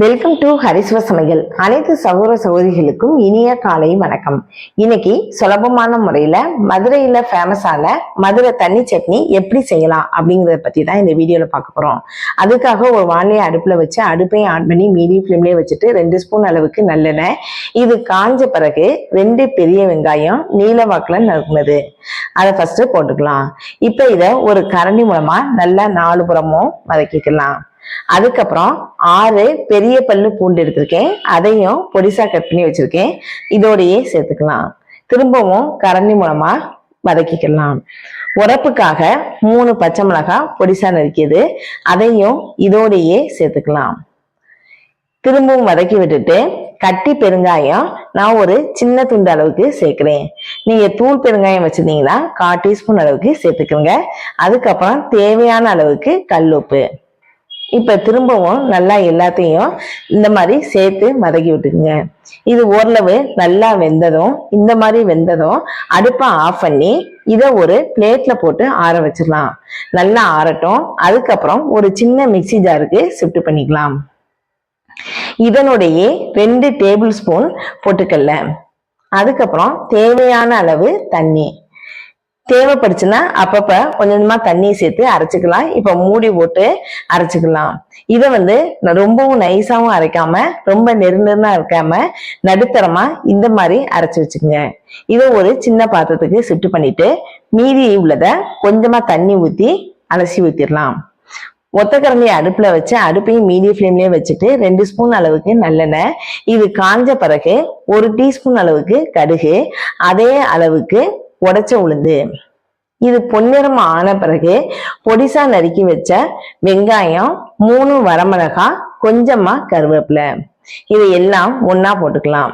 Welcome to ஹரிஸ்வ சமையல் அனைத்து சகோதர சகோதரிகளுக்கும் இனிய காலை வணக்கம். இன்னைக்கு சுலபமான முறையில மதுரையில ஃபேமஸான மதுரை தண்ணி சட்னி எப்படி செய்யலாம் அப்படிங்கறத பத்தி தான் இந்த வீடியோல பார்க்க போறோம். அதுக்காக ஒரு வானிலையை அடுப்புல வச்சு அடுப்பையும் ஆன் பண்ணி மீடியம் ஃப்ளேம்லயே வச்சுட்டு ரெண்டு ஸ்பூன் அளவுக்கு நல்லெண்ணெய். இது காஞ்ச பிறகு ரெண்டு பெரிய வெங்காயம் நீல வாக்குல நறுக்குனது. அதை ஃபர்ஸ்ட் போட்டுக்கலாம். இப்போ இதை ஒரு கரண்டி மூலமா நல்லா நாலு புறமும் வதக்கிக்கலாம். அதுக்கப்புறம் ஆறு பெரிய பல்லு பூண்டு எடுத்திருக்கேன். அதையும் பொடிசா கட் பண்ணி வச்சிருக்கேன். இதோடையே சேர்த்துக்கலாம். திரும்பவும் கரண்டி மூலமா வதக்கிக்கலாம். உரப்புக்காக மூணு பச்சை மிளகாய் பொடிசா நறுக்கியது. அதையும் இதோடையே சேர்த்துக்கலாம். திரும்பவும் வதக்கி விட்டுட்டு கட்டி பெருங்காயம் நான் ஒரு சின்ன துண்டு அளவுக்கு சேர்க்கிறேன். நீங்க தூள் பெருங்காயம் வச்சிருந்தீங்கன்னா கால் டீஸ்பூன் அளவுக்கு சேர்த்துக்கோங்க. அதுக்கப்புறம் தேவையான அளவுக்கு கல் உப்பு. இப்போ திரும்பவும் நல்லா எல்லாத்தையும் இந்த மாதிரி சேர்த்து மதகி விட்டுக்குங்க. இது ஓரளவு நல்லா வெந்ததும் இந்த மாதிரி வெந்ததும் அடுப்பை ஆஃப் பண்ணி இதை ஒரு பிளேட்ல போட்டு ஆற வச்சிடலாம். நல்லா ஆறட்டும். அதுக்கப்புறம் ஒரு சின்ன மிக்சி ஜாருக்கு ஷிஃப்ட் பண்ணிக்கலாம். இதனுடைய ரெண்டு டேபிள் ஸ்பூன் போட்டுக்கல்ல அதுக்கப்புறம் தேவையான அளவு தண்ணி. தேவைப்படுச்சுன்னா அப்பப்ப கொஞ்சம் கொஞ்சமா தண்ணி சேர்த்து அரைச்சிக்கலாம். இப்ப மூடி போட்டு அரைச்சிக்கலாம். இதை வந்து ரொம்பவும் நைஸாவும் அரைக்காம ரொம்ப நெருநெருனா இருக்காம நடுத்தரமா இந்த மாதிரி அரைச்சி வச்சுக்கோங்க. இதை ஒரு சின்ன பாத்திரத்துக்கு சுட்டு பண்ணிட்டு மீதி உள்ளத கொஞ்சமா தண்ணி ஊத்தி அலசி ஊத்திடலாம். ஒத்தக்கரண்டியை அடுப்புல வச்சு அடுப்பையும் மீடியம் ஃப்ளேம்லயே வச்சுட்டு ரெண்டு ஸ்பூன் அளவுக்கு நல்லெண்ணெய் இது காஞ்ச பிறகு ஒரு டீஸ்பூன் அளவுக்கு கடுகு அதே அளவுக்கு உடைச்ச உளுந்து. இது பொன்னிறம் ஆன பிறகு பொடிசா நறுக்கி வச்ச வெங்காயம் மூணு வரமிளகாய் கொஞ்சமா கருவேப்பிலை. இது எல்லாம் ஒன்னா போட்டுக்கலாம்.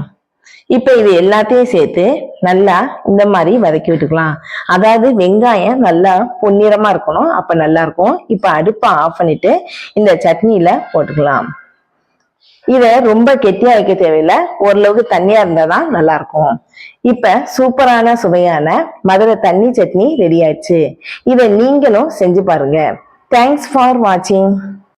இப்ப இது எல்லாத்தையும் சேர்த்து நல்லா இந்த மாதிரி வதக்கி விட்டுக்கலாம். அதாவது வெங்காயம் நல்லா பொன்னிறமா இருக்கணும். அப்ப நல்லா இருக்கும். இப்ப அடுப்பை ஆஃப் பண்ணிட்டு இந்த சட்னியில போட்டுக்கலாம். இத ரொம்ப கெட்டியா வைக்க தேவையில்லை. ஓரளவுக்கு தண்ணியா இருந்தாதான் நல்லா இருக்கும் இப்ப சூப்பரான சுவையான மதுரை தண்ணி சட்னி ரெடி ஆயிடுச்சு. இதை நீங்களும் செஞ்சு பாருங்க. தேங்க்ஸ் ஃபார் வாட்சிங்